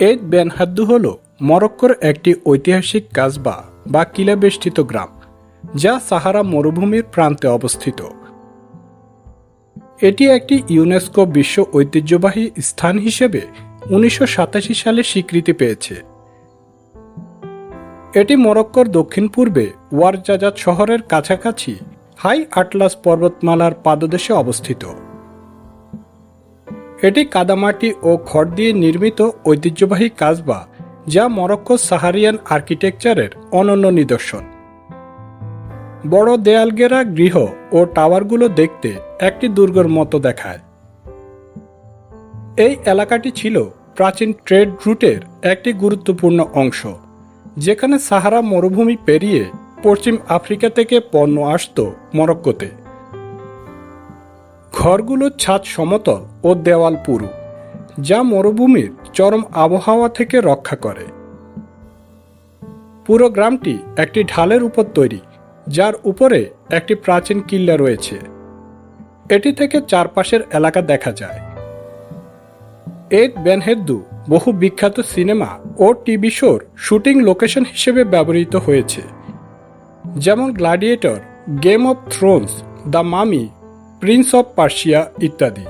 এদ বেনহাদ্দু হল মরক্কোর একটি ঐতিহাসিক কাজবা বা কিলাবেষ্টিত গ্রাম, যা সাহারা মরুভূমির প্রান্তে অবস্থিত। এটি একটি ইউনেস্কো বিশ্ব ঐতিহ্যবাহী স্থান হিসেবে উনিশশো সাতাশি সালে স্বীকৃতি পেয়েছে। এটি মরক্কোর দক্ষিণ পূর্বে ওয়ারজাজাত শহরের কাছাকাছি হাই আটলাস পর্বতমালার পাদদেশে অবস্থিত। এটি কাদামাটি ও খড় দিয়ে নির্মিত ঐতিহ্যবাহী কাজবা, যা মরক্কো সাহারিয়ান আর্কিটেকচারের অনন্য নিদর্শন। বড় দেয়ালগেরা গৃহ ও টাওয়ারগুলো দেখতে একটি দুর্গের মতো দেখায়। এই এলাকাটি ছিল প্রাচীন ট্রেড রুটের একটি গুরুত্বপূর্ণ অংশ, যেখানে সাহারা মরুভূমি পেরিয়ে পশ্চিম আফ্রিকা থেকে পণ্য আসত মরক্কোতে। ঘরগুলোর ছাদ সমতল ও দেওয়াল পুরু, যা মরুভূমির চরম আবহাওয়া থেকে রক্ষা করে। পুরো গ্রামটি একটি ঢালের উপর তৈরি, যার উপরে একটি প্রাচীন কিল্লা রয়েছে। এটি থেকে চারপাশের এলাকা দেখা যায়। এদ বেনহেদ্দু বহু বিখ্যাত সিনেমা ও টিভি শোর শুটিং লোকেশন হিসেবে ব্যবহৃত হয়েছে, যেমন Gladiator, Game of Thrones, The Mummy Prince of Persia ইত্যাদি।